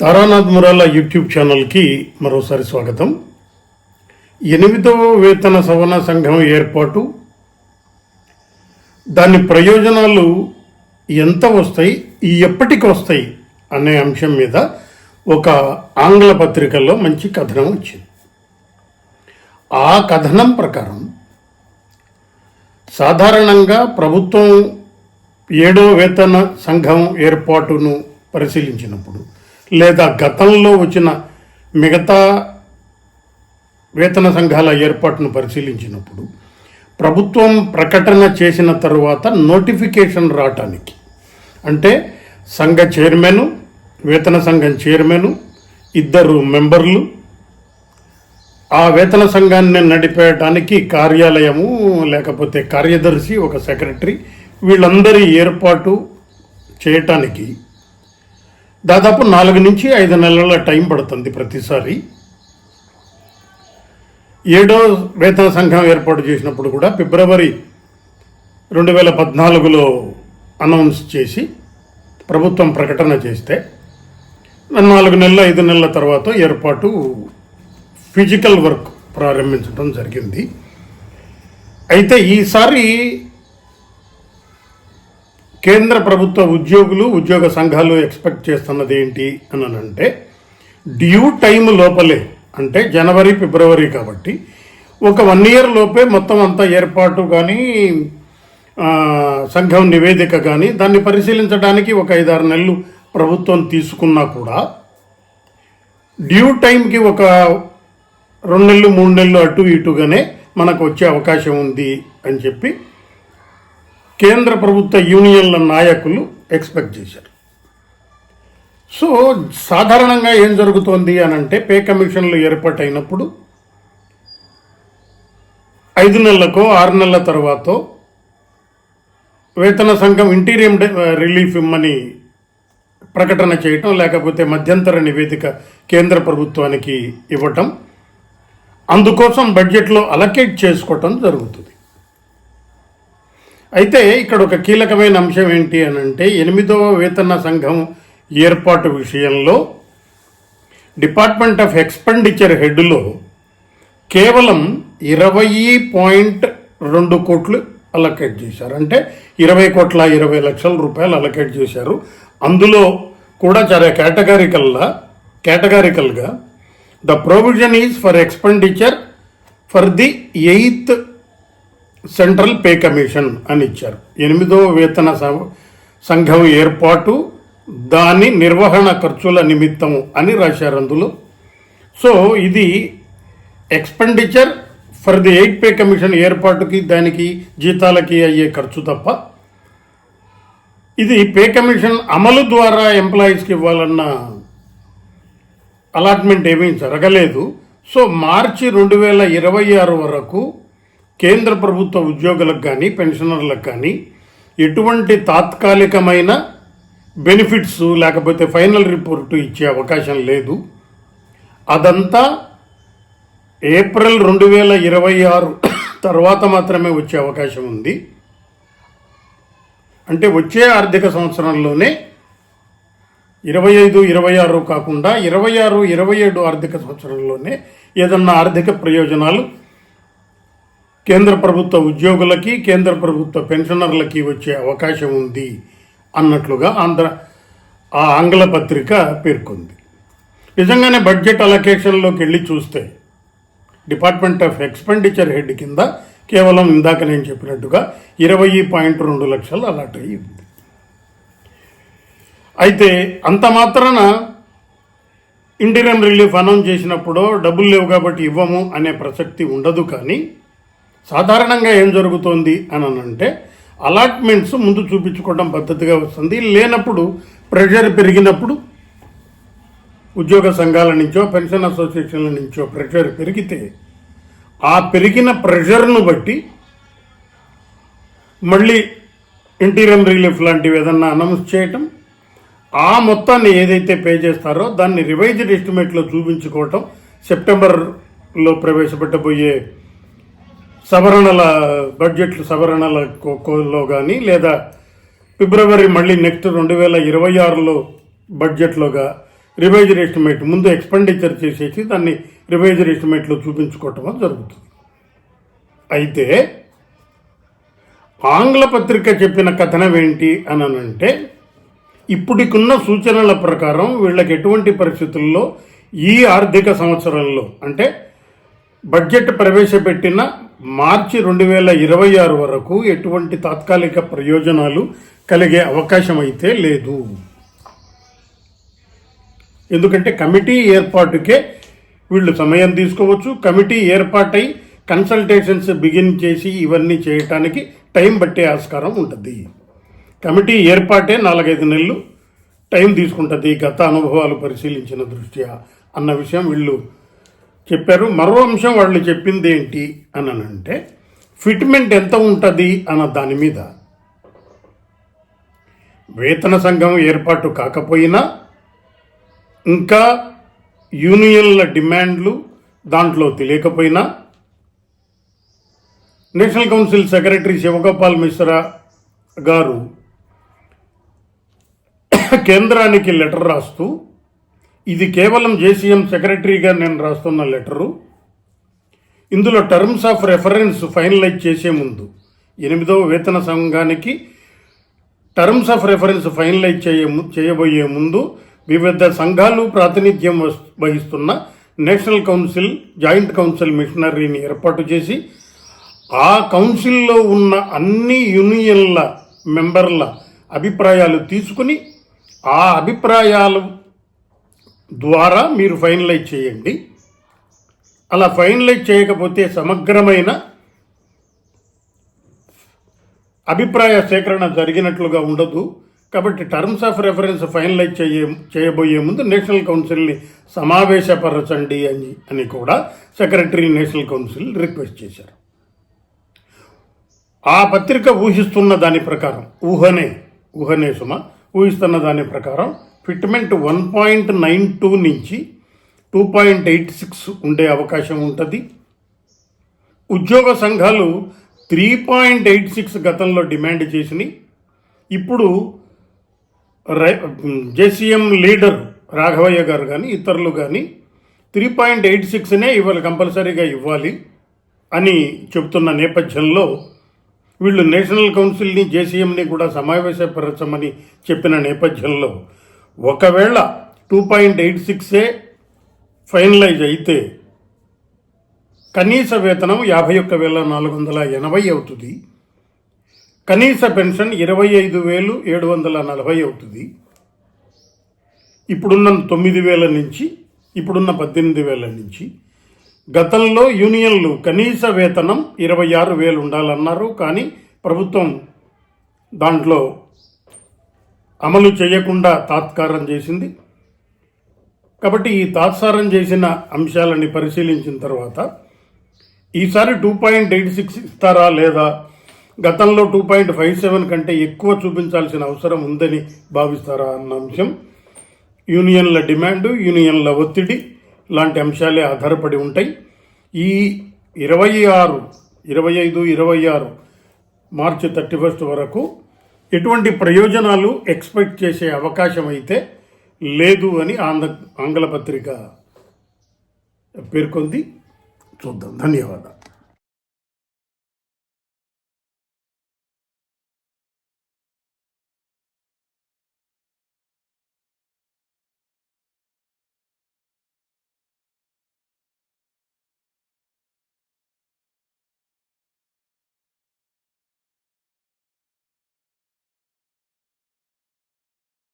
Taranath Murala YouTube ఛానల్కి మరోసారి స్వాగతం. ఎనిమిదవ వేతన సవరణ సంఘం ఏర్పాటు. దాని ప్రయోజనాలు ఎంత వస్తాయి ఎప్పటికి వస్తాయి అనే అంశం మీద ఒక ఆంగ్ల పత్రికల్లో మంచి కథనం వచ్చింది. ఆ కథనం ప్రకారం సాధారణంగా ప్రభుత్వం ఏడో వేతన సంఘం ఏర్పాటును పరిశీలించినప్పుడు లేదా గతంలో వచ్చిన మిగతా వేతన సంఘాల ఏర్పాటును పరిశీలించినప్పుడు ప్రభుత్వం ప్రకటన చేసిన తరువాత నోటిఫికేషన్ రావటానికి అంటే సంఘ చైర్మన్ వేతన సంఘం చైర్మన్ ఇద్దరు మెంబర్లు ఆ వేతన సంఘాన్ని నడిపేయటానికి కార్యాలయము లేకపోతే కార్యదర్శి ఒక సెక్రటరీ వీళ్ళందరి ఏర్పాటు చేయటానికి దాదాపు నాలుగు నుంచి ఐదు నెలల టైం పడుతుంది ప్రతిసారి. ఏడో వేతన సంఘం ఏర్పాటు చేసినప్పుడు కూడా ఫిబ్రవరి రెండు వేల పద్నాలుగులో అనౌన్స్ చేసి ప్రభుత్వం ప్రకటన చేస్తే నాలుగు నెలల ఐదు నెలల తర్వాత ఏర్పాటు ఫిజికల్ వర్క్ ప్రారంభించడం జరిగింది. అయితే ఈసారి కేంద్ర ప్రభుత్వ ఉద్యోగులు ఉద్యోగ సంఘాలు ఎక్స్పెక్ట్ చేస్తున్నది ఏంటి అని అంటే డ్యూ టైం లోపలే అంటే జనవరి ఫిబ్రవరి కాబట్టి ఒక వన్ ఇయర్ లోపే మొత్తం అంతా ఏర్పాటు కానీ సంఘం నివేదిక కానీ దాన్ని పరిశీలించడానికి ఒక ఐదారు నెలలు ప్రభుత్వం తీసుకున్నా కూడా డ్యూ టైంకి ఒక రెండు నెలలు మూడు నెలలు అటు ఇటుగానే మనకు వచ్చే అవకాశం ఉంది అని చెప్పి కేంద్ర ప్రభుత్వ యూనియన్ల నాయకులు ఎక్స్పెక్ట్ చేశారు. సో సాధారణంగా ఏం జరుగుతోంది అని అంటే పే కమిషన్లు ఏర్పాటైనప్పుడు ఐదు నెలలకో ఆరు నెలల తర్వాత వేతన సంఘం ఇంటీరియం రిలీఫ్ ఇమ్మని ప్రకటన చేయటం లేకపోతే మధ్యంతర నివేదిక కేంద్ర ప్రభుత్వానికి ఇవ్వటం అందుకోసం బడ్జెట్లో అలకేట్ చేసుకోవటం జరుగుతుంది. అయితే ఇక్కడ ఒక కీలకమైన అంశం ఏంటి అని అంటే ఎనిమిదవ వేతన సంఘం ఏర్పాటు విషయంలో డిపార్ట్మెంట్ ఆఫ్ ఎక్స్పెండిచర్ హెడ్లో కేవలం ఇరవై పాయింట్ రెండు కోట్లు అలకేట్ చేశారు. అంటే ఇరవై కోట్ల ఇరవై లక్షల రూపాయలు అలకేట్ చేశారు. అందులో కూడా చాలా కేటగారికల్లా కేటగారికల్గా the provision is for expenditure for the eighth central pay commission అని ఇచ్చారు. ఎనిమిదో వేతన స- సంఘం ఏర్పాటు దాని నిర్వహణ ఖర్చుల నిమిత్తం అని రాశారు అందులో. సో ఇది expenditure for the eight pay commission ఏర్పాటుకి దానికి జీతాలకి అయ్యే ఖర్చు తప్ప. ఇది పే కమిషన్ అమలు ద్వారా ఎంప్లాయీస్కి ఇవ్వాలన్న అలాట్మెంట్ ఏమీ జరగలేదు. సో మార్చి రెండు వేల ఇరవై ఆరు వరకు కేంద్ర ప్రభుత్వ ఉద్యోగులకు కానీ పెన్షనర్లకు కానీ ఎటువంటి తాత్కాలికమైన బెనిఫిట్స్ లేకపోతే ఫైనల్ రిపోర్టు ఇచ్చే అవకాశం లేదు. అదంతా ఏప్రిల్ రెండు వేల ఇరవై ఆరు తర్వాత మాత్రమే వచ్చే అవకాశం ఉంది. అంటే వచ్చే ఆర్థిక సంవత్సరంలోనే ఇరవై ఐదు ఇరవై ఆరు కాకుండా ఇరవై ఆరు ఇరవై ఏడు ఆర్థిక సంవత్సరంలోనే ఏదన్నా ఆర్థిక ప్రయోజనాలు కేంద్ర ప్రభుత్వ ఉద్యోగులకి కేంద్ర ప్రభుత్వ పెన్షనర్లకి వచ్చే అవకాశం ఉంది అన్నట్లుగా ఆంధ్ర ఆ ఆంగ్ల పత్రిక పేర్కొంది. నిజంగానే బడ్జెట్ అలొకేషన్లోకి వెళ్ళి చూస్తే డిపార్ట్మెంట్ ఆఫ్ ఎక్స్పెండిచర్ హెడ్ కింద కేవలం ఇందాక నేను చెప్పినట్టుగా ఇరవై పాయింట్ రెండు లక్షలు అలాట్ అయ్యి ఉంది. అయితే అంత మాత్రాన ఇండియన్ రిలీఫ్ అనౌన్స్ చేసినప్పుడు డబ్బులు లేవు కాబట్టి ఇవ్వము అనే ప్రసక్తి ఉండదు కానీ సాధారణంగా ఏం జరుగుతోంది అని అంటే అలాట్మెంట్స్ ముందు చూపించుకోవడం పద్ధతిగా వస్తుంది. లేనప్పుడు ప్రెషర్ పెరిగినప్పుడు ఉద్యోగ సంఘాల నుంచో పెన్షన్ అసోసియేషన్ల నుంచో ప్రెషర్ పెరిగితే ఆ పెరిగిన ప్రెషర్ను బట్టి మళ్ళీ ఇంటీరియర్ రిలీఫ్ లాంటివి ఏదన్నా అనౌన్స్ చేయటం ఆ మొత్తాన్ని ఏదైతే పే చేస్తారో దాన్ని రివైజ్డ్ ఎస్టిమేట్లో చూపించుకోవటం సెప్టెంబర్లో ప్రవేశపెట్టబోయే సవరణల బడ్జెట్లు సవరణల కో- కోలో కానీ లేదా ఫిబ్రవరి మళ్ళీ నెక్స్ట్ రెండు వేల ఇరవై ఆరులో బడ్జెట్లోగా రివైజర్ ఎస్టిమేట్ ముందు ఎక్స్పెండిచర్ చేసేసి దాన్ని రివైజర్ ఎస్టిమేట్లో చూపించుకోవటం జరుగుతుంది. అయితే ఆంగ్ల పత్రిక చెప్పిన కథనం ఏంటి అని అంటే ఇప్పటికున్న సూచనల ప్రకారం వీళ్ళకి ఎటువంటి పరిస్థితుల్లో ఈ ఆర్థిక సంవత్సరంలో అంటే బడ్జెట్ ప్రవేశపెట్టిన మార్చి రెండు వేల ఇరవై ఆరు వరకు ఎటువంటి తాత్కాలిక ప్రయోజనాలు కలిగే అవకాశం అయితే లేదు. ఎందుకంటే కమిటీ ఏర్పాటుకే వీళ్ళు సమయం తీసుకోవచ్చు. కమిటీ ఏర్పాటై కన్సల్టేషన్స్ బిగిన్ చేసి ఇవన్నీ చేయటానికి టైం పట్టే ఆస్కారం ఉంటుంది. కమిటీ ఏర్పాటే నాలుగైదు నెలలు టైం తీసుకుంటుంది గత అనుభవాలు పరిశీలించిన దృష్ట్యా అన్న విషయం వీళ్ళు చెప్పారు. మరో అంశం వాళ్ళు చెప్పింది ఏంటి అని అంటే ఫిట్మెంట్ ఎంత ఉంటుంది అన్న దాని మీద. వేతన సంఘం ఏర్పాటు కాకపోయినా ఇంకా యూనియన్ల డిమాండ్లు దాంట్లో తెలియకపోయినా national council secretary Shivagopal Mishra గారు కేంద్రానికి లెటర్ రాస్తూ ఇది కేవలం జేసీఎం సెక్రటరీగా నేను రాస్తున్న లెటరు. ఇందులో టర్మ్స్ ఆఫ్ రెఫరెన్స్ ఫైనలైజ్ చేసే ముందు ఎనిమిదవ వేతన సంఘానికి టర్మ్స్ ఆఫ్ రెఫరెన్స్ ఫైనలైజ్ చేయ చేయబోయే ముందు వివిధ సంఘాలు ప్రాతినిధ్యం వహిస్తున్న నేషనల్ కౌన్సిల్ జాయింట్ కౌన్సిల్ మిషనరీని ఏర్పాటు చేసి ఆ కౌన్సిల్లో ఉన్న అన్ని యూనియన్ల మెంబర్ల అభిప్రాయాలు తీసుకుని ఆ అభిప్రాయాలు ద్వారా మీరు ఫైనలైజ్ చేయండి. అలా ఫైనలైజ్ చేయకపోతే సమగ్రమైన అభిప్రాయ సేకరణ జరిగినట్లుగా ఉండదు. కాబట్టి టర్మ్స్ ఆఫ్ రెఫరెన్స్ ఫైనలైజ్ చేయ చేయబోయే ముందు నేషనల్ కౌన్సిల్ని సమావేశపరచండి అని అని కూడా సెక్రటరీ నేషనల్ కౌన్సిల్ రిక్వెస్ట్ చేశారు. ఆ పత్రిక ఊహిస్తున్న దాని ప్రకారం ఊహనే ఊహనే సుమ ఊహిస్తున్న దాని ప్రకారం fitment one point nine two నుంచి టూ పాయింట్ ఎయిట్ సిక్స్ ఉండే అవకాశం ఉంటుంది. ఉద్యోగ సంఘాలు త్రీ పాయింట్ ఎయిట్ సిక్స్ గతంలో డిమాండ్ చేసినాయి ఇప్పుడు జేసీఎం లీడర్ రాఘవయ్య గారు కానీ ఇతరులు కానీ త్రీ పాయింట్ ఎయిట్ సిక్స్నే ఇవాళ కంపల్సరీగా ఇవ్వాలి అని చెబుతున్న నేపథ్యంలో వీళ్ళు నేషనల్ కౌన్సిల్ని జేసీఎంని కూడా సమావేశపరచమని చెప్పిన నేపథ్యంలో ఒకవేళ టూ పాయింట్ ఎయిట్ సిక్సే ఫైనలైజ్ అయితే కనీస వేతనం యాభై ఒక్క వేల నాలుగు వందల ఎనభై అవుతుంది. కనీస పెన్షన్ ఇరవై ఐదు వేలు ఏడు వందల నలభై అవుతుంది. ఇప్పుడున్న తొమ్మిది వేల నుంచి ఇప్పుడున్న పద్దెనిమిది వేల నుంచి గతంలో యూనియన్లు కనీస వేతనం ఇరవై ఆరు వేలు ఉండాలన్నారు కానీ ప్రభుత్వం దాంట్లో అమలు చేయకుండా తాత్కారం చేసింది. కాబట్టి ఈ తాత్సారం చేసిన అంశాలని పరిశీలించిన తర్వాత ఈసారి టూ పాయింట్ ఎయిట్ సిక్స్ ఇస్తారా లేదా గతంలో టూ పాయింట్ ఫైవ్ సెవెన్ కంటే ఎక్కువ చూపించాల్సిన అవసరం ఉందని భావిస్తారా అన్న అంశం. యూనియన్ల డిమాండ్ యూనియన్ల ఒత్తిడి లాంటి అంశాలే ఆధారపడి ఉంటాయి. ఈ ఇరవై ఆరు ఇరవై ఐదు ఇరవై ఆరు మార్చి థర్టీ ఫస్ట్ వరకు ఎటువంటి ప్రయోజనాలు ఎక్స్పెక్ట్ చేసే అవకాశం అయితే లేదు అని ఆంధ్ర ఆంగ్ల పత్రిక పేర్కొంది. చూద్దాం. ధన్యవాదాలు.